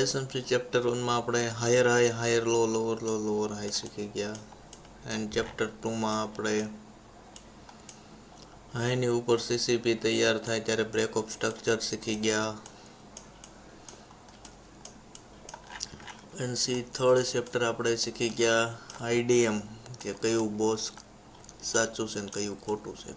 SMC chapter વનમાં આપણે higher high higher low lower low lower high શીખી ગયા. એન્ડ ચેપ્ટર ટુમાં આપણે હાઈની ઉપર સીસીપી તૈયાર થાય ત્યારે બ્રેક ઓફ સ્ટ્રક્ચર શીખી ગયા. એન્ડ સી થર્ડ ચેપ્ટર આપણે શીખી ગયા. આઈડીએમ કે કયું બોસ સાચું છે ને કયું ખોટું છે.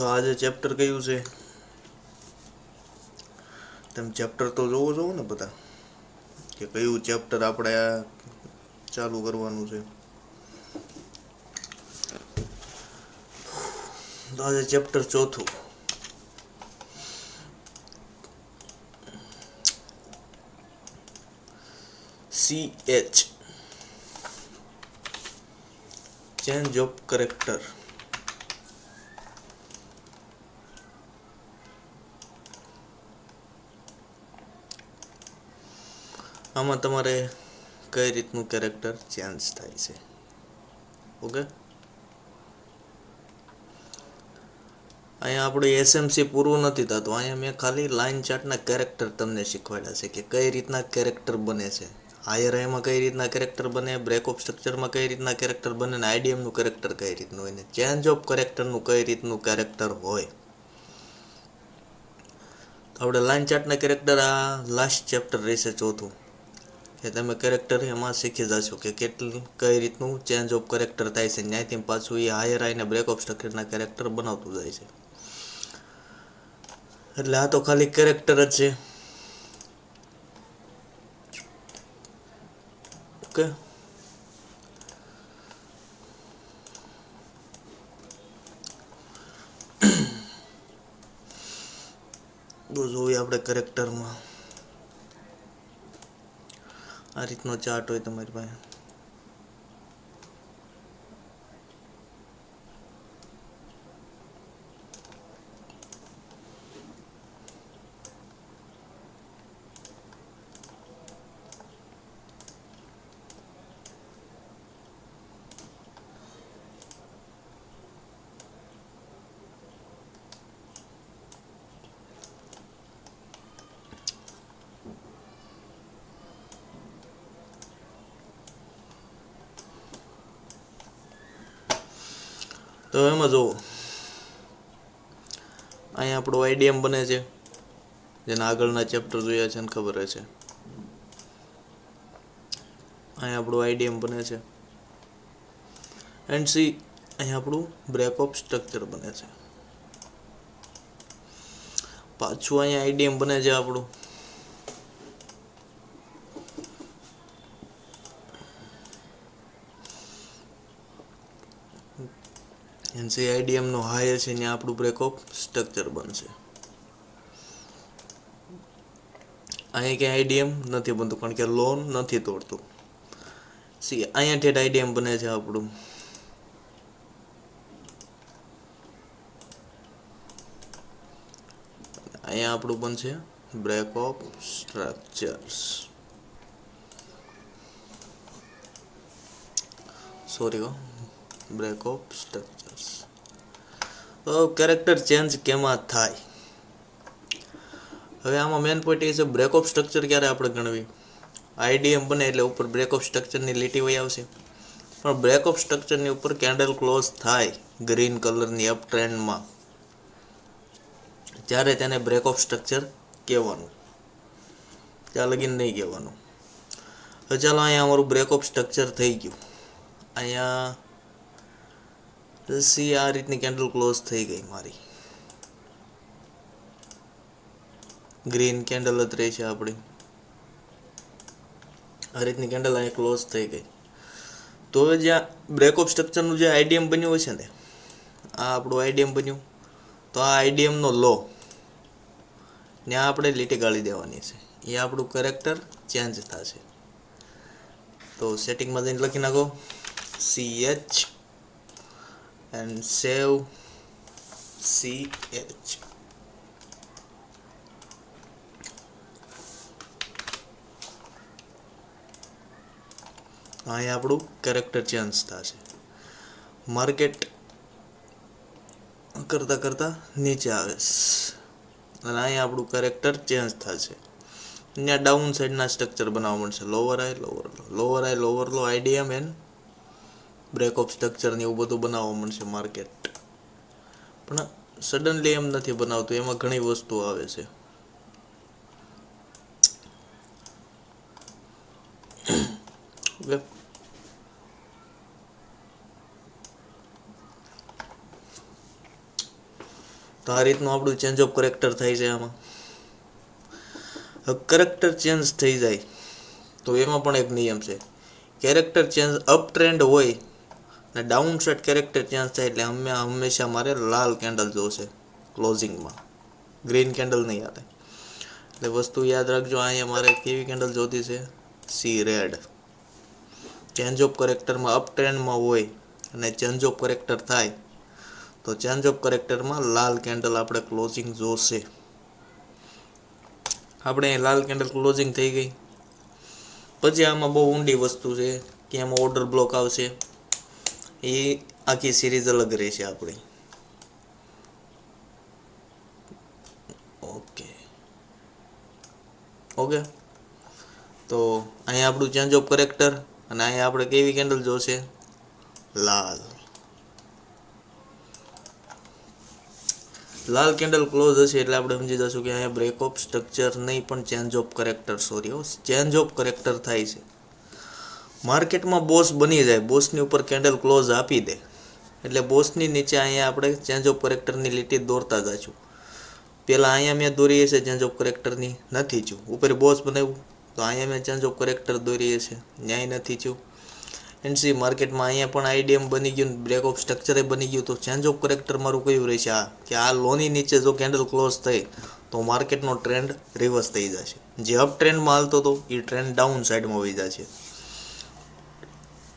તો આજે ચેપ્ટર કયું છે? તમે ચેપ્ટર તો જોવો છો ને બધા, કે કયું ચેપ્ટર આપણે ચાલુ કરવાનું છે. તો આજે ચેપ્ટર ચોથું. C H change of character આમાં તમારે કઈ રીતનું કેરેક્ટર ચેન્જ થાય છે? ઓકે અહીંયા આપણું એસએમસી પૂરું નથી થતું. અહીંયા મેં ખાલી લાઇન ચાર્ટના કેરેક્ટર તમને શીખવાડ્યા છે કે કઈ રીતના કેરેક્ટર બને છે. હાયર હાઈમાં કઈ રીતના કેરેક્ટર બને બ્રેક ઓફ સ્ટ્રક્ચરમાં કઈ રીતના કેરેક્ટર બને ને આઈડીએમનું કેરેક્ટર કઈ રીતનું હોય ને ચેન્જ ઓફ કેરેક્ટરનું કઈ રીતનું કેરેક્ટર હોય. તો આપણે લાઇન ચાર્ટના કેરેક્ટર આ લાસ્ટ ચેપ્ટર રહેશે ચોથું. કે તમે કેરેક્ટર એમાં શીખી જશો કે કેટલું, કઈ રીતનું ચેન્જ ઓફ કેરેક્ટર થાય છે. ત્યાંથી પાછું એ હાયર આઈને બ્રેક ઓફ સ્ટ્રક્ચરના કેરેક્ટર બનાવતું જાય છે. એટલે આ તો ખાલી કેરેક્ટર જ છે. ઓકે. તો જોઈએ આપણે કેરેક્ટરમાં આ રીતનો ચાર્ટ હોય તમારી પાસે. જુઓ. અહીંયા આપણું આઈડીએમ બને છે. જેના આગળના ચેપ્ટર જોયા છે ને ખબર છે અહીંયા આપણું આઈડીએમ બને છે. એન્ડ સી, અહીંયા આપણું બ્રેક ઓફ સ્ટ્રક્ચર બને છે. પાછું અહીંયા આઈડીએમ બને છે આપણું. એનસીઆઈડીએમ નો હાયર છે ત્યાં આપણું બ્રેક ઓફ સ્ટ્રક્ચર બનશે. અહીંયા ક્યાંય આઈડીએમ નથી બનતું, કારણ કે લોન નથી તોડતું. સી અહીંયા ઠેઠ આઈડીએમ બને છે આપણું. અહીંયા આપણું બનશે break of structures sorry break of structures તો કેરેક્ટર ચેન્જ કેમાં થાય? હવે આમાં મેન પોઈન્ટ એ છે બ્રેક ઓફ સ્ટ્રક્ચર ક્યારે આપણે ગણવી? આઈડીએમ બને એટલે ઉપર બ્રેક ઓફ સ્ટ્રક્ચરની લીટી વહી આવશે. પણ બ્રેક ઓફ સ્ટ્રક્ચરની ઉપર કેન્ડલ ક્લોઝ થાય ગ્રીન કલરની અપ ટ્રેન્ડમાં ત્યારે તેને બ્રેક ઓફ સ્ટ્રક્ચર કહેવાનું. ત્યાં લગીને નહીં કહેવાનું. હવે ચાલો અહીંયા અમારું બ્રેક ઓફ સ્ટ્રક્ચર થઈ ગયું. અહીંયા સી આ રીતની કેન્ડલ ક્લોઝ થઈ ગઈ મારી. ગ્રીન કેન્ડલ જ રહી છે આપણી. આ રીતની કેન્ડલ અહીંયા ક્લોઝ થઈ ગઈ. તો હવે જ્યાં બ્રેક ઓફ સ્ટ્રક્ચરનું જે આઈડીએમ બન્યું હોય છે ને, આ આપણું આઈડીએમ બન્યું. તો આ આઈડીએમનો લો ત્યાં આપણે લીટી ગાળી દેવાની છે. એ આપણું કેરેક્ટર ચેન્જ થશે. તો સેટિંગમાં જઈને લખી નાખો. C H and save ch અહીંયા આપણું કેરેક્ટર ચેન્જ થશે. માર્કેટ કરતાં કરતાં નીચે આવે અને અહીંયા આપણું કેરેક્ટર ચેન્જ થશે. અહીંયા ડાઉન સાઈડના સ્ટ્રક્ચર બનાવવા મળશે. Lower I lower low lower I lower low IDM and break of structure ને એવું બધું બનાવવા મળશે માર્કેટ પણ સડનલી એમ નથી બનાવતું, એમાં ઘણી વસ્તુ આવે છે. તો આ રીતનું આપણું ચેન્જ ઓફ કરેક્ટર થાય છે આમાં. કરેક્ટર ચેન્જ થઈ જાય, તો એમાં પણ એક નિયમ છે. કેરેક્ટર ચેન્જ અપ ટ્રેન્ડ હોય અને ડાઉન સેટ કેરેક્ટર ચેન્જ થાય એટલે અમે હંમેશા મારે લાલ કેન્ડલ જોશે ક્લોઝિંગમાં ગ્રીન કેન્ડલ નહીં આવે એટલે વસ્તુ યાદ રાખજો, અહીંયા મારે કેવી કેન્ડલ જોતી છે? See red. ચેન્જ ઓફ કરેક્ટરમાં અપ ટ્રેન્ડમાં હોય અને ચેન્જ ઓફ કરેક્ટર થાય, તો ચેન્જ ઓફ કરેક્ટરમાં લાલ કેન્ડલ આપણે ક્લોઝિંગ જોશે. આપણે લાલ કેન્ડલ ક્લોઝિંગ થઈ ગઈ. પછી આમાં બહુ ઊંડી વસ્તુ છે, કે એમાં ઓર્ડર બ્લોક આવશે. એ આખી સિરીઝ અલગ રહેશે આપણી. ઓકે ઓકે તો અહીંયા આપણું ચેન્જ ઓફ કરેક્ટર અને અહીંયા આપણે કેવી કેન્ડલ જોશે? લાલ. લાલ કેન્ડલ ક્લોઝ હશે એટલે આપણે સમજી જશું કે અહીંયા બ્રેક ઓફ સ્ટ્રક્ચર નહીં પણ change of character sorry change of character થાય છે. માર્કેટમાં બોસ બની જાય, બોસની ઉપર કેન્ડલ ક્લોઝ આપી દે. એટલે બોસની નીચે અહીંયા આપણે ચેન્જ ઓફ કરેક્ટરની લીટી દોરતા જશું. પહેલાં અહીંયા મેં દોરીએ છે ચેન્જ ઓફ કરેક્ટરની નથી છું ઉપર બોસ બનાવ્યું, તો અહીંયા મેં ચેન્જ ઓફ કરેક્ટર દોરીએ છે ન્યાય નથી છું એનસી માર્કેટમાં અહીંયા પણ આઈડીએમ બની ગયું બ્રેક ઓફ સ્ટ્રક્ચરે બની ગયું, તો ચેન્જ ઓફ કરેક્ટર મારું કયું રહેશે? આ, કે આ લોની નીચે જો કેન્ડલ ક્લોઝ થઈ, તો માર્કેટનો ટ્રેન્ડ રિવર્સ થઈ જશે. જે અપ ટ્રેન્ડમાં હાલતો હતો, એ ટ્રેન્ડ ડાઉન સાઈડમાં વહી જશે.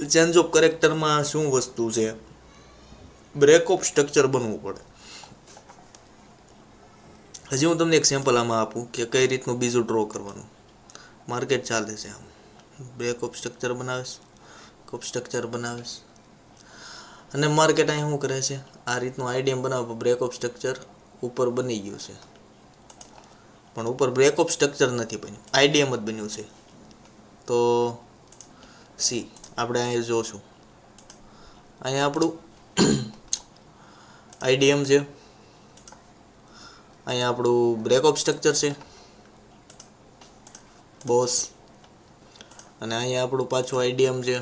ચેન્જ ઓફ કરેક્ટરમાં શું વસ્તુ છે? બ્રેક ઓફ સ્ટ્રક્ચર બનવું પડે. હજી હું તમને એક સેમ્પલ આમાં આપું કે કઈ રીતનું બીજું ડ્રો કરવાનું. માર્કેટ ચાલે છે આમ. બ્રેક ઓફ સ્ટ્રક્ચર બનાવીશ ઓફ સ્ટ્રક્ચર બનાવીશ. અને માર્કેટ અહીં શું કરે છે? આ રીતનું આઈડીએમ બનાવો બ્રેક ઓફ સ્ટ્રક્ચર ઉપર બની ગયું છે. પણ ઉપર બ્રેક ઓફ સ્ટ્રક્ચર નથી બન્યું. આઈડીએમ જ બન્યું છે. તો સી આપણે અહીં જોશું. અહીંયા આપણું આઈડીએમ છે. અહીંયા આપણું બ્રેક ઓફ સ્ટ્રક્ચર છે. બોસ. અને અહીંયા આપણું પાછું આઈડીએમ છે.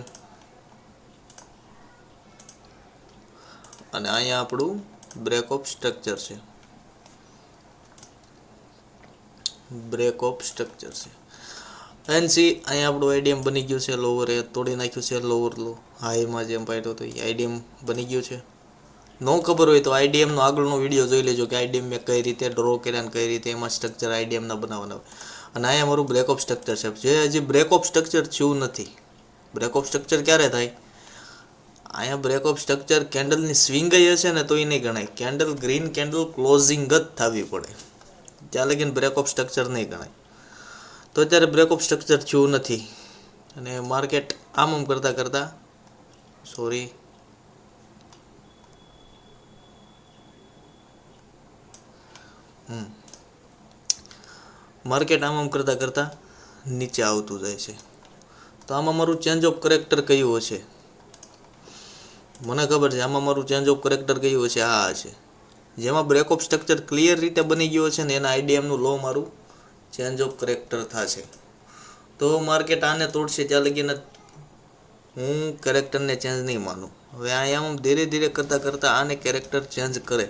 અને અહીંયા આપણું બ્રેક ઓફ સ્ટ્રક્ચર છે. બ્રેક ઓફ સ્ટ્રક્ચર છે. એનસી અહીંયા આપણું આઈડીએમ બની ગયું છે લોવર એ તોડી નાખ્યું છે લોવર લો હાઈમાં જેમ પાડ્યો તો એ આઈડીએમ બની ગયું છે. નો ખબર હોય તો આઈડીએમનો આગળનો વીડિયો જોઈ લેજો કે આઈડીએમ મેં કઈ રીતે ડ્રો કર્યા અને કઈ રીતે એમાં સ્ટ્રક્ચર આઈડીએમના બનાવવાના હોય. અને અહીંયા મારું ઓફ સ્ટ્રક્ચર છે. જે હજી બ્રેક ઓફ સ્ટ્રક્ચર થયું નથી. બ્રેક ઓફ સ્ટ્રક્ચર ક્યારે થાય? અહીંયા બ્રેક ઓફ સ્ટ્રક્ચર કેન્ડલની સ્વિંગ હશે ને તો એ નહીં ગણાય. કેન્ડલ ગ્રીન કેન્ડલ ક્લોઝિંગ જ થવી પડે. ત્યાં લગીને ઓફ સ્ટ્રક્ચર નહીં ગણાય. તો અત્યારે બ્રેક ઓફ સ્ટ્રક્ચર થયું નથી. અને માર્કેટ આમ આમ કરતાં કરતાં સોરી માર્કેટ આમ આમ કરતાં કરતાં નીચે આવતું જાય છે. તો આમાં મારું ચેન્જ ઓફ કરેક્ટર કયું હશે? મને ખબર છે, આમાં મારું ચેન્જ ઓફ કરેક્ટર કયું હશે? આ છે જેમાં બ્રેક ઓફ સ્ટ્રક્ચર ક્લિયર રીતે બની ગયો છે ને એના આઈડીએમનું લો મારું. ચેન્જ ઓફ કરેક્ટર થશે તો માર્કેટ આને તોડશે ત્યાં લગીને હું કેરેક્ટરને ચેન્જ નહીં માનું. હવે અહીંયા હું ધીરે ધીરે કરતાં કરતાં આને કેરેક્ટર ચેન્જ કરે.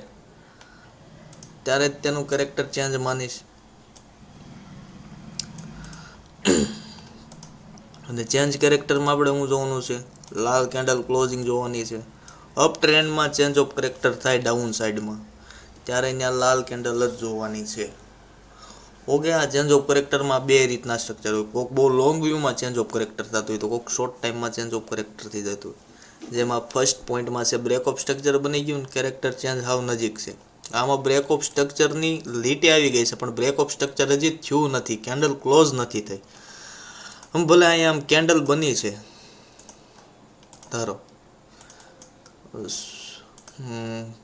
ત્યારે જ તેનું કેરેક્ટર ચેન્જ માનીશ. અને ચેન્જ કેરેક્ટરમાં આપણે હું જોવાનું છે? લાલ કેન્ડલ ક્લોઝિંગ જોવાની છે. અપ ટ્રેન્ડમાં ચેન્જ ઓફ કેરેક્ટર થાય ડાઉન સાઈડમાં ત્યારે અહીંયા લાલ કેન્ડલ જ જોવાની છે. ઓકે આ ચેન્જ ઓફ કરેક્ટરમાં બે રીતના સ્ટ્રક્ચર હોય. કોઈક બહુ લોંગ વ્યૂમાં ચેન્જ ઓફ કરેક્ટર થતું હોય તો કોઈક શોર્ટ ટાઈમમાં ચેન્જ ઓફ કરેક્ટર થઈ જતું હોય. જેમાં ફર્સ્ટ પોઈન્ટમાં છે બ્રેક ઓફ સ્ટ્રક્ચર બની ગયું કેરેક્ટર ચેન્જ હાવ નજીક છે. આમાં બ્રેક ઓફ સ્ટ્રક્ચરની લીટી આવી ગઈ છે, પણ બ્રેક ઓફ સ્ટ્રક્ચર હજી થયું નથી કેન્ડલ ક્લોઝ નથી થઈ. આમ ભલે અહીંયા આમ કેન્ડલ બની છે. ધારો.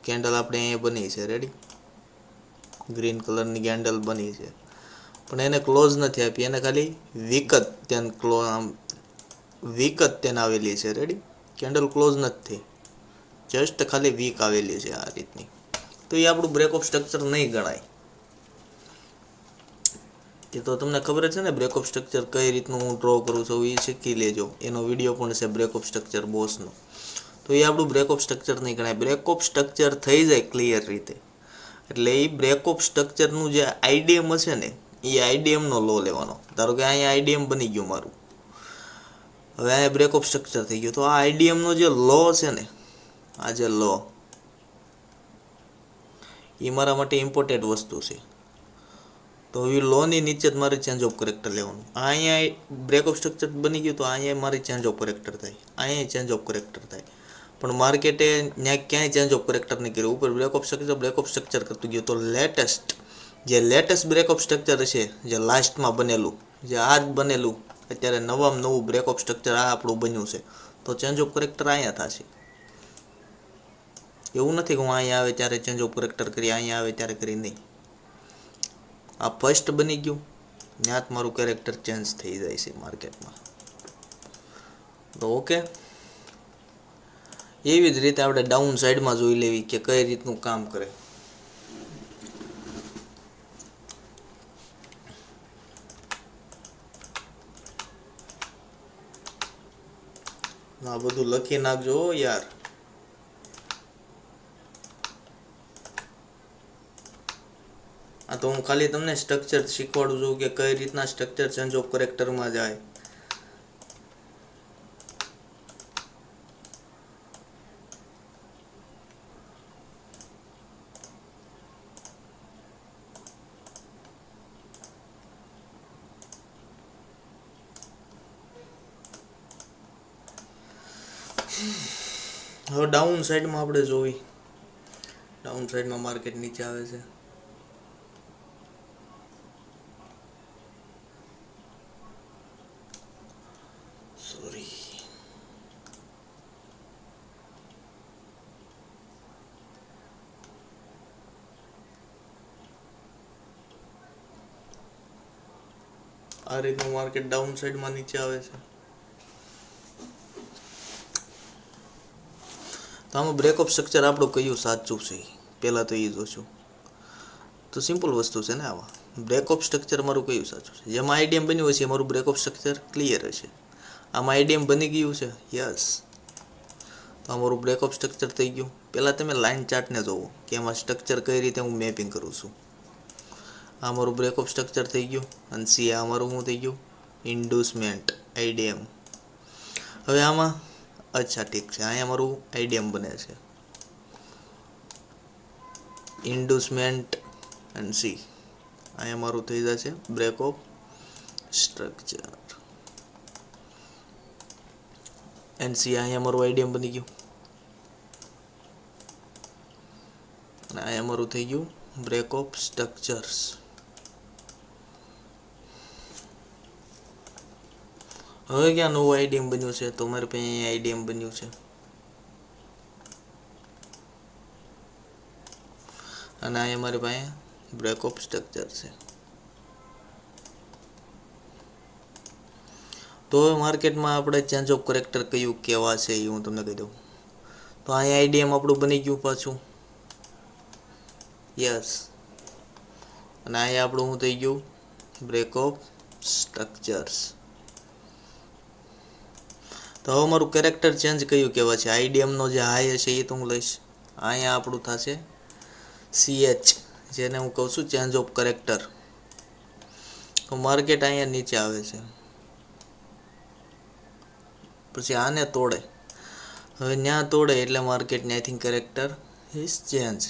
કેન્ડલ આપણે અહીંયા બની છે રેડી ગ્રીન કલરની કેન્ડલ બની છે. પણ એને ક્લોઝ નથી આપી. એને ખાલી વિકત ત્યાં ક્લો આમ વિકત તેને આવેલી છે. રેડી કેન્ડલ ક્લોઝ નથી જસ્ટ ખાલી વીક આવેલી છે આ રીતની. તો એ આપણું બ્રેક ઓફ સ્ટ્રક્ચર નહીં ગણાય. એ તો તમને ખબર છે ને બ્રેક ઓફ સ્ટ્રક્ચર કઈ રીતનું હું ડ્રો કરું છું એ શીખી લેજો. એનો વીડિયો પણ છે બ્રેક ઓફ સ્ટ્રક્ચર બોસનો તો એ આપણું બ્રેક ઓફ સ્ટ્રક્ચર નહીં ગણાય. બ્રેક ઓફ સ્ટ્રક્ચર થઈ જાય ક્લિયર રીતે. એટલે એ બ્રેક ઓફ સ્ટ્રક્ચરનું જે આઈડીએમ હશે ને એ આઈડીએમનો લો લેવાનો. ધારો કે અહીંયા આઈડીએમ બની ગયું મારું. હવે અહીંયા બ્રેક ઓફ સ્ટ્રક્ચર થઈ ગયું. તો આ આઈડીએમનો જે લો છે ને, આ જે લો એ મારા માટે ઇમ્પોર્ટેન્ટ વસ્તુ છે. તો એ લોની નીચે જ મારે ચેન્જ ઓફ કરેક્ટર લેવાનું. અહીંયા બ્રેક ઓફ સ્ટ્રક્ચર બની ગયું તો અહીંયા મારી ચેન્જ ઓફ કરેક્ટર થાય. અહીંયા ચેન્જ ઓફ કરેક્ટર થાય. પણ માર્કેટે ત્યાં ક્યાંય ચેન્જ ઓફ કરેક્ટર નહીં કર્યું. ઉપર break of structure break of structure કરતું ગયું. તો લેટેસ્ટ જે લેટેસ્ટ બ્રેક ઓફ સ્ટ્રક્ચર છે, જે લાસ્ટમાં બનેલું, જે આ જ બનેલું, અત્યારે નવામાં નવું બ્રેક ઓફ સ્ટ્રક્ચર આ આપણું બન્યું છે. તો ચેન્જ ઓફ કરેક્ટર અહીંયા થશે. એવું નથી કે હું અહીંયા આવે ત્યારે ચેન્જ ઓફ કરેક્ટર કરી અહીંયા આવે ત્યારે કરી નહીં. આ ફર્સ્ટ બની ગયું, ત્યાં જ મારું કેરેક્ટર ચેન્જ થઈ જાય છે માર્કેટમાં તો ઓકે એવી જ રીતે આપણે ડાઉન સાઈડમાં જોઈ લેવી કે કઈ રીતનું કામ કરે. આ બધું લખી નાખજો યાર. આ તો હું ખાલી તમને સ્ટ્રક્ચર શીખવાડું છું કે કઈ રીતના સ્ટ્રક્ચર ચેન્જ ઓફ કરેક્ટરમાં જાય હવે ડાઉન સાઈડમાં આપણે જોઈ ડાઉન સાઈડમાં માર્કેટ નીચે આવે છે. આ રીતનું માર્કેટ ડાઉન સાઈડમાં નીચે આવે છે. તો આમાં બ્રેક ઓફ સ્ટ્રક્ચર આપણું કયું સાચું છે? પહેલાં તો એ જોશું તો સિમ્પલ વસ્તુ છે ને આવા. બ્રેક ઓફ સ્ટ્રક્ચર મારું કયું સાચું છે? જેમાં આઈડીએમ બન્યું હશે મારું બ્રેક ઓફ સ્ટ્રક્ચર ક્લિયર હશે. આમાં આઈડીએમ બની ગયું છે? યસ તો અમારું બ્રેક ઓફ સ્ટ્રક્ચર થઈ ગયું. પહેલાં તમે લાઇન ચાર્ટને જોવો કે એમાં સ્ટ્રક્ચર કઈ રીતે હું મેપિંગ કરું છું. આ મારું બ્રેક ઓફ સ્ટ્રક્ચર થઈ ગયું. અને સી આ મારું શું થઈ ગયું? ઇન્ડુસમેન્ટ આઈડીએમ હવે આમાં અચ્છા, ઠીક છે. અહીંયા મારું આઈડીએમ બને છે. ઇન્ડુસમેન્ટ એન્ડ સી અહીંયા મારું થઈ જશે break of structure and see અહીંયા મારું આઈડીએમ બની ગયું. અને અહીંયા મારું થઈ ગયું. બ્રેક ઓફ સ્ટ્રક્ચર્સ હવે ક્યાં નવું આઈડીએમ બન્યું છે? તો મારે પાસે અહીંયા આઈડીએમ બન્યું છે. અને અહીંયા મારી પાસે બ્રેક ઓફ સ્ટ્રક્ચર છે. તો હવે માર્કેટમાં આપણે ચેન્જ ઓફ કરેક્ટર કયું કેવા છે એ હું તમને કહી દઉં. તો અહીંયા આઈડીએમ આપણું બની ગયું પાછું. યસ અને અહીંયા આપણું શું થઈ ગયું? બ્રેક ઓફ સ્ટ્રક્ચર્સ તો હવે મારું કેરેક્ટર ચેન્જ કયું કહેવાય છે? આઈડીએમનો જે હાઈ હશે એ તો હું લઈશ. અહીંયા આપણું થશે સીએચ જેને હું કહું છું ચેન્જ ઓફ કરેક્ટર તો માર્કેટ અહીંયા નીચે આવે છે. પછી આને તોડે. હવે ત્યાં તોડે એટલે market think character is change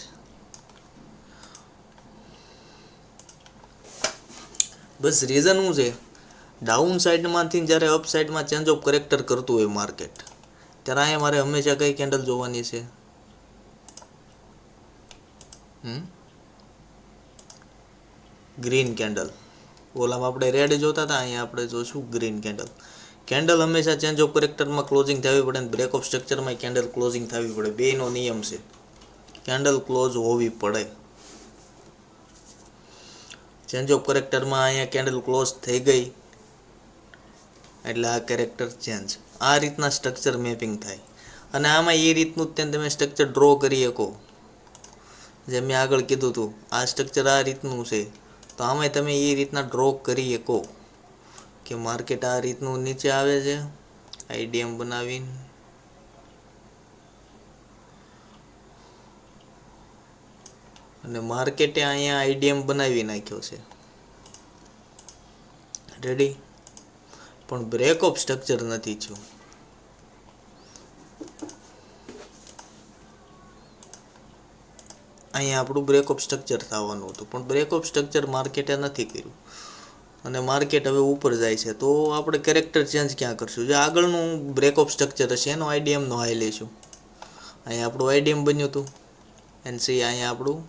bus reason શું છે? ડાઉન સાઈડમાંથી જ્યારે અપ સાઈડમાં ચેન્જ ઓફ કરેક્ટર કરતું હોય માર્કેટ ત્યારે અહીંયા મારે હંમેશા કઈ કેન્ડલ જોવાની છે? ગ્રીન કેન્ડલ ઓલામાં આપણે રેડ જોતા હતા, અહીંયા આપણે જોશું ગ્રીન કેન્ડલ કેન્ડલ હંમેશા ચેન્જ ઓફ કરેક્ટરમાં ક્લોઝિંગ થવી પડે અને બ્રેક ઓફ સ્ટ્રક્ચરમાં કેન્ડલ ક્લોઝિંગ થવી પડે. બેનો નિયમ છે. કેન્ડલ ક્લોઝ હોવી પડે. ચેન્જ ઓફ કરેક્ટરમાં અહીંયા કેન્ડલ ક્લોઝ થઈ ગઈ. એટલે આ કેરેક્ટર ચેન્જ આ રીતના સ્ટ્રક્ચર મેપિંગ થાય. અને આમાં એ રીતનું જ તમે સ્ટ્રક્ચર ડ્રો કરી શકો. જેમ મેં આગળ કીધું હતું, આ સ્ટ્રક્ચર આ રીતનું છે. તો આમાંય તમે એ રીતના ડ્રો કરી શકો. કે માર્કેટ આ રીતનું નીચે આવે છે. આઈડીએમ બનાવીને. અને માર્કેટે અહીંયા આઈડીએમ બનાવી નાખ્યો છે. રેડી પણ બ્રેક ઓફ સ્ટ્રક્ચર નથી થયું. અહીંયા આપણું બ્રેક ઓફ સ્ટ્રક્ચર થવાનું હતું. પણ બ્રેક ઓફ સ્ટ્રક્ચર માર્કેટે નથી કર્યું. અને માર્કેટ હવે ઉપર જાય છે. તો આપણે કેરેક્ટર ચેન્જ ક્યાં કરશું? જે આગળનું બ્રેક ઓફ સ્ટ્રક્ચર હશે, એનો આઈડીએમનો હાઈ લઈશું. અહીંયા આપણું આઈડીએમ બન્યું હતું. એન્ડ સી અહીંયા આપણું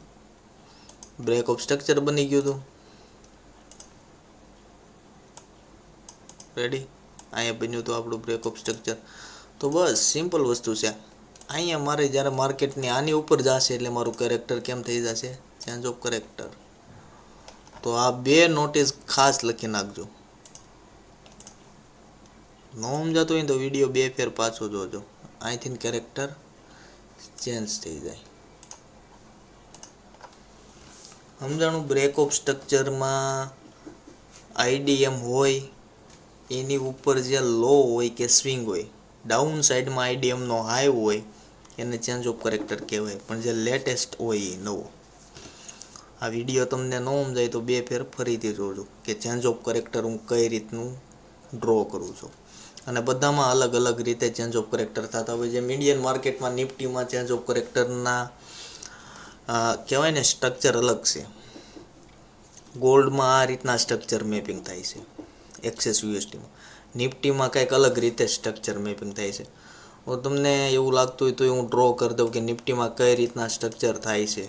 બ્રેક ઓફ સ્ટ્રક્ચર બની ગયું હતું. રેડી? અહીંયા બન્યું હતું આપણું બ્રેક ઓફ સ્ટ્રક્ચર તો બસ સિમ્પલ વસ્તુ છે. અહીંયા મારે જ્યારે માર્કેટની આની ઉપર જશે એટલે મારું કેરેક્ટર કેમ થઈ જશે? ચેન્જ ઓફ કેરેક્ટર તો આ બે નોટિસ ખાસ લખી નાખજો. ન સમજાતું હોય તો વીડિયો બે ફેર પાછો જોજો. અહીંથી કેરેક્ટર ચેન્જ થઈ જાય. સમજાણું? બ્રેક ઓફ સ્ટ્રક્ચરમાં આઈડીએમ હોય એની ઉપર જે લો હોય કે સ્વિંગ હોય ડાઉન સાઈડમાં આઈડીએમનો હાઈ હોય, એને ચેન્જ ઓફ કરેક્ટર કહેવાય. પણ જે લેટેસ્ટ હોય એ નવો. આ વીડિયો તમને ન સમજાય તો બે ફેર ફરીથી જોજો કે ચેન્જ ઓફ કરેક્ટર હું કઈ રીતનું ડ્રો કરું છું. અને બધામાં અલગ અલગ રીતે ચેન્જ ઓફ કરેક્ટર થતા હોય. જેમ ઇન્ડિયન માર્કેટમાં નિફ્ટીમાં ચેન્જ ઓફ કરેક્ટરના કહેવાય ને સ્ટ્રક્ચર અલગ છે. ગોલ્ડમાં આ રીતના સ્ટ્રક્ચર મેપિંગ થાય છે. એક્સેસ યુએસટીમાં નિફ્ટીમાં કંઈક અલગ રીતે સ્ટ્રક્ચર મેપિંગ થાય છે. હું તમને એવું લાગતું હોય તો હું ડ્રો કરી દઉં કે નિફ્ટીમાં કઈ રીતના સ્ટ્રક્ચર થાય છે.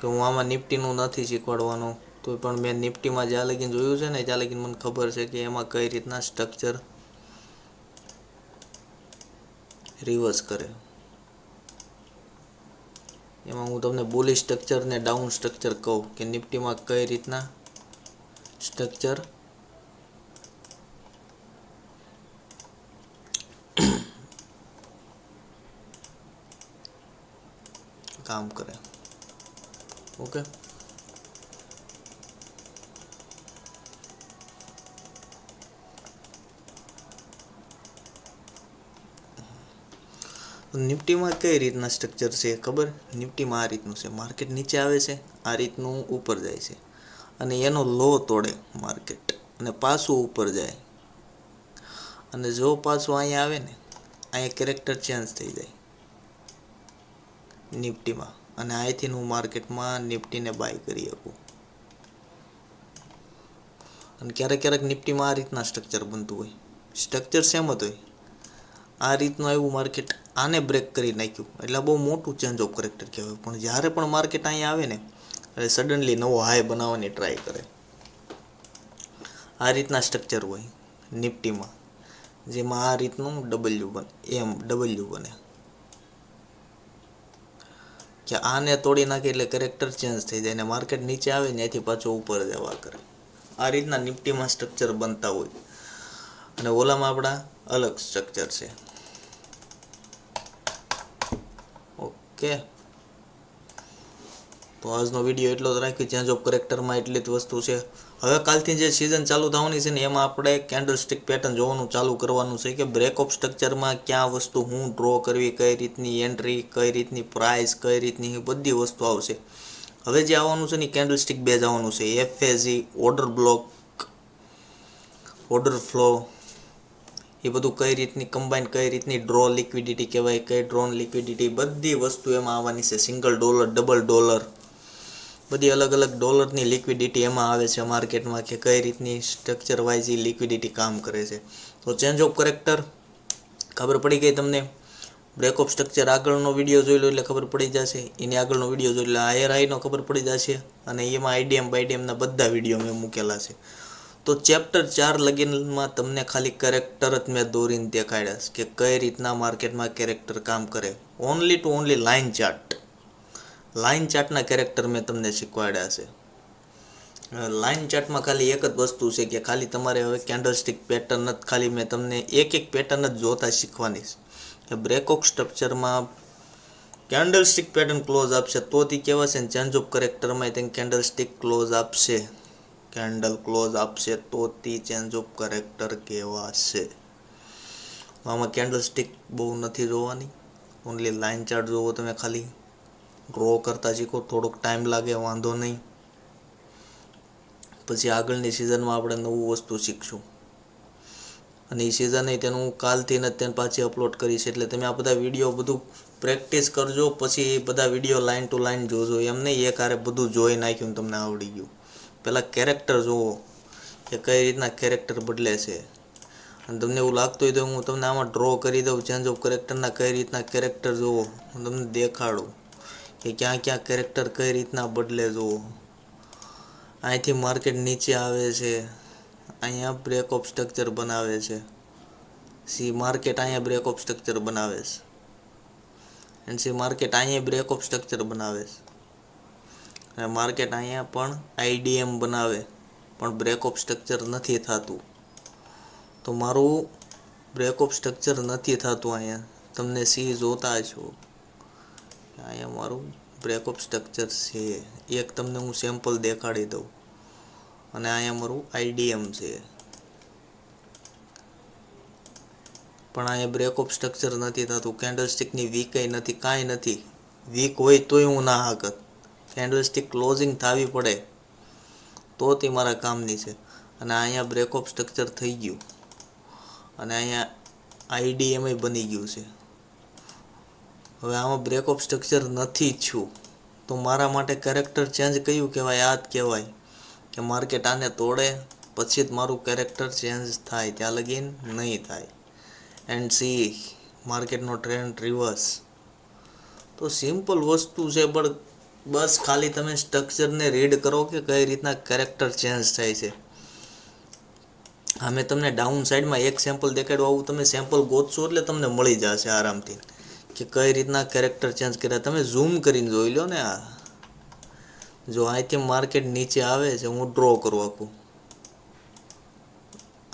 કે હું આમાં નિફ્ટીનું નથી શીખવાડવાનું તો પણ મેં નિફ્ટીમાં જ્યાં લગીને જોયું છે ને ત્યાં લગીને મને ખબર છે કે એમાં કઈ રીતના સ્ટ્રક્ચર રિવર્સ કરે. એમાં હું તમને બોલી સ્ટ્રક્ચર ને ડાઉન સ્ટ્રક્ચર કહું કે નિફ્ટીમાં કઈ રીતના સ્ટ્રક્ચર કામ કરે ઓકે નિફ્ટીમાં કઈ રીતના સ્ટ્રક્ચર છે ખબર? નિફ્ટીમાં આ રીતનું છે. માર્કેટ નીચે આવે છે, આ રીતનું ઉપર જાય છે. અને એનો લો તોડે માર્કેટ અને પાછું ઉપર જાય. અને જો પાછું અહીંયા આવે ને, અહીંયા કેરેક્ટર ચેન્જ થઈ જાય. નિફ્ટીમાં. અને અહીંથી હું માર્કેટમાં નિફ્ટીને બાય કરી શકું. અને ક્યારેક ક્યારેક નિફ્ટીમાં આ રીતના સ્ટ્રક્ચર બનતું હોય. સ્ટ્રક્ચર સેમ જ હોય. આ રીતનું એવું માર્કેટ આને બ્રેક કરી નાખ્યું. એટલે બહુ મોટું ચેન્જ ઓફ કરેક્ટર કહેવાય. પણ જ્યારે પણ માર્કેટ અહીંયા આવે ને, એટલે સડનલી નવો હાઈ બનાવવાની ટ્રાય કરે. આ રીતના સ્ટ્રક્ચર હોય નિફ્ટીમાં. જેમાં આ રીતનું ડબલ્યુ બને એમ ડબલ્યુ બને. કે આને તોડી નાખે એટલે કેરેક્ટર ચેન્જ થઈ જાય ને માર્કેટ નીચે આવે ત્યાંથી પાછો ઉપર જવા કરે. આ રીતના નિફ્ટીમાં સ્ટ્રક્ચર બનતા હોય. અને ઓલામાં આપણા અલગ સ્ટ્રક્ચર છે. ઓકે. તો આજનો વીડિયો એટલો જ રાખ્યો ચેન્જ ઓફ કરેક્ટરમાં એટલી જ વસ્તુ છે. હવે કાલથી જે સિઝન ચાલુ થવાની છે ને, એમાં આપણે કેન્ડલ સ્ટિક પેટર્ન જોવાનું ચાલુ કરવાનું છે કે બ્રેક ઓફ સ્ટ્રક્ચરમાં ક્યાં વસ્તુ હું ડ્રો કરવી, કઈ રીતની એન્ટ્રી કઈ રીતની પ્રાઇસ કઈ રીતની બધી વસ્તુ આવશે. હવે જે આવવાનું છે ને કેન્ડલ સ્ટિક બેઝ આવવાનું છે. એફએઝી ઓર્ડર બ્લોક ઓર્ડર ફ્લો એ બધું કઈ રીતની કમ્બાઈન કઈ રીતની ડ્રો લિક્વિડિટી કહેવાય, કઈ ડ્રોન લિક્વિડિટી બધી વસ્તુ એમાં આવવાની છે. સિંગલ ડોલર ડબલ ડોલર બધી અલગ અલગ ડોલરની લિક્વિડિટી એમાં આવે છે માર્કેટમાં કે કઈ રીતની સ્ટ્રક્ચર વાઇઝ એ લિક્વિડિટી કામ કરે છે. તો ચેન્જ ઓફ કરેક્ટર ખબર પડી ગઈ તમને? બ્રેક ઓફ સ્ટ્રક્ચર આગળનો વીડિયો જોઈ લો એટલે ખબર પડી જશે. એની આગળનો વીડિયો જોઈ લો આયર આઈનો ખબર પડી જશે. અને એમાં આઈડીએમ બાઈડીએમના બધા વીડિયો મેં મૂકેલા છે. તો ચેપ્ટર ચાર લગીનમાં તમને ખાલી કેરેક્ટર જ મેં દોરીને દેખાડ્યા કે કઈ રીતના માર્કેટમાં કેરેક્ટર કામ કરે. Only two only line chart line ચાર્ટના character મેં તમને શીખવાડ્યા છે. લાઇન ચાર્ટમાં ખાલી એક જ વસ્તુ છે કે ખાલી તમારે હવે કેન્ડલસ્ટિક પેટર્ન જ ખાલી મેં તમને એક એક પેટર્ન જ જોતા શીખવાની છે. બ્રેક બ્રેકઓક સ્ટ્રક્ચરમાં કેન્ડલસ્ટિક પેટર્ન ક્લોઝ આપશે તો તે કહેવાશે ને ચેન્જ ઓફ કરેક્ટરમાં તેને કેન્ડલસ્ટિક ક્લોઝ આપશે. કેન્ડલ ક્લોઝ આપશે તો તે ચેન્જ ઓફ કરેક્ટર કહેવાશે. આમાં કેન્ડલસ્ટિક બહુ નથી જોવાની. ઓનલી લાઇન ચાર્ટ જોવો તમે ખાલી. ડ્રો કરતા શીખો, થોડોક ટાઈમ લાગે, વાંધો નહીં. પછી આગળની સિઝનમાં આપણે નવું વસ્તુ શીખશું. અને એ સિઝન તેનું કાલથી ને તેને પાછી અપલોડ કરીશ. એટલે તમે આ બધા વીડિયો બધું પ્રેક્ટિસ કરજો, પછી એ બધા વીડિયો લાઇન ટુ લાઇન જોજો. એમ નહીં એક આરે બધું જોઈ નાખ્યું તમને આવડી ગયું. પહેલાં કેરેક્ટર જુઓ કે કઈ રીતના કેરેક્ટર બદલે છે. અને તમને એવું લાગતું હોય તો હું તમને આમાં ડ્રો કરી દઉં ચેન્જ ઓફ કેરેક્ટરના કઈ રીતના કેરેક્ટર જુઓ હું તમને દેખાડું. કે ક્યાં ક્યાં કેરેક્ટર કઈ રીતના બદલે જુઓ. અહીંથી માર્કેટ નીચે આવે છે. અહીંયા બ્રેક ઓફ સ્ટ્રક્ચર બનાવે છે. સી માર્કેટ અહીંયા બ્રેક ઓફ સ્ટ્રક્ચર બનાવે છે. એન્ડ સી માર્કેટ અહીંયા બ્રેક ઓફ સ્ટ્રક્ચર બનાવે છે. અને માર્કેટ અહીંયા પણ આઈડીએમ બનાવે, પણ બ્રેક ઓફ સ્ટ્રક્ચર નથી થતું. તો મારું બ્રેક ઓફ સ્ટ્રક્ચર નથી થતું અહીંયા. તમને સી જોતા છો અહીંયા મારું બ્રેક ઓફ સ્ટ્રક્ચર છે. એક તમને હું સેમ્પલ દેખાડી દઉં. અને અહીંયા મારું આઈડીએમ છે. પણ અહીંયા બ્રેક ઓફ સ્ટ્રક્ચર નથી થતું. કેન્ડલસ્ટિકની વીકય નથી, કાંઈ નથી. વીક હોય તોય હું ના હાકત. કેન્ડલસ્ટિક ક્લોઝિંગ થવી પડે તો તે મારા કામની છે. અને અહીંયા બ્રેક ઓફ સ્ટ્રક્ચર થઈ ગયું. અને અહીંયા આઈડીએમય બની ગયું છે. હવે આમાં બ્રેક ઓફ સ્ટ્રક્ચર નથી છું તો મારા માટે કેરેક્ટર ચેન્જ કયું કહેવાય? આ જ કહેવાય કે માર્કેટ આને તોડે, પછી જ મારું કેરેક્ટર ચેન્જ થાય, ત્યાં લગીન નહીં થાય. એન્ડ સી માર્કેટનો ટ્રેન્ડ રિવર્સ તો સિમ્પલ વસ્તુ છે, પણ બસ ખાલી તમે સ્ટ્રક્ચરને રીડ કરો કે કઈ રીતના કેરેક્ટર ચેન્જ થાય છે. અમે તમને ડાઉન સાઈડમાં એક સેમ્પલ દેખાડ્યું, આવું તમે સેમ્પલ ગોતશો એટલે તમને મળી જશે આરામથી. કે કઈ રીતના કેરેક્ટર ચેન્જ કર્યા? તમે ઝૂમ કરીને જોઈ લો ને આ. જો અહીંથી માર્કેટ નીચે આવે છે, હું ડ્રો કરું આખું.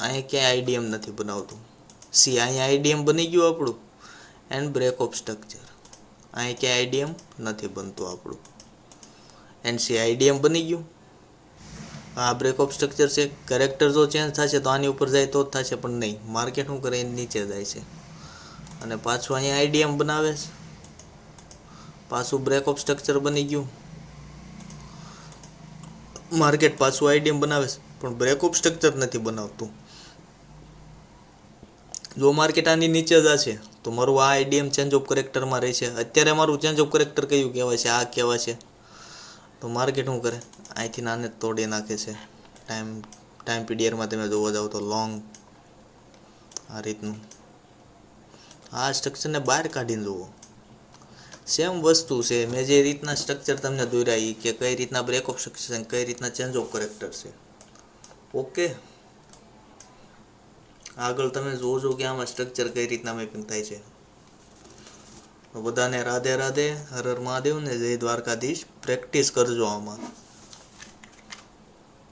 અહીં ક્યાંય આઈડીએમ નથી બનાવતું. સી અહીંયા આઈડીએમ બની ગયું આપણું. એન્ડ બ્રેક ઓફ સ્ટ્રક્ચર અહીં ક્યાંય આઈડીએમ નથી બનતું આપણું. એન્ડ સી આઈડીએમ બની ગયું. આ બ્રેક ઓફ સ્ટ્રક્ચર છે. કેરેક્ટર જો ચેન્જ થશે તો આની ઉપર જાય તો જ થશે, પણ નહીં. માર્કેટ શું કરે? એની નીચે જાય છે. અને પાછું અહીંયા આઈડીએમ બનાવે છે. પાછું બ્રેક ઓફ સ્ટ્રક્ચર બની ગયું. માર્કેટ પાછું આઈડીએમ બનાવે છે, પણ બ્રેક ઓફ સ્ટ્રક્ચર નથી બનાવતું. જો માર્કેટ આની નીચે જ હશે તો મારું આ આઈડીએમ ચેન્જ ઓફ કરેક્ટરમાં રહેશે અત્યારે મારું ચેન્જ ઓફ કરેક્ટર કયું કહેવાય છે, આ કહેવાય છે? તો માર્કેટ શું કરે? અહીંથી નાને તોડી નાખે છે. ટાઈમ ટાઈમ પીરિયડમાં તમે જોવા જાઓ તો લોંગ આ રીતનું. આ સ્ટ્રક્ચરને બહાર કાઢીને જુઓ. સેમ વસ્તુ છે, મેં જે રીતના સ્ટ્રક્ચર તમને દોર્યા કે કઈ રીતના બ્રેક ઓફ સ્ટ્રક્ચર છે કઈ રીતના ચેન્જ ઓફ કરેક્ટર છે. ઓકે આગળ તમે જોજો કે આમાં સ્ટ્રક્ચર કઈ રીતના મેપિંગ થાય છે. બધાને રાધે રાધે, હર હર મહાદેવ ને જય દ્વારકાધીશ. પ્રેક્ટિસ કરજો આમાં.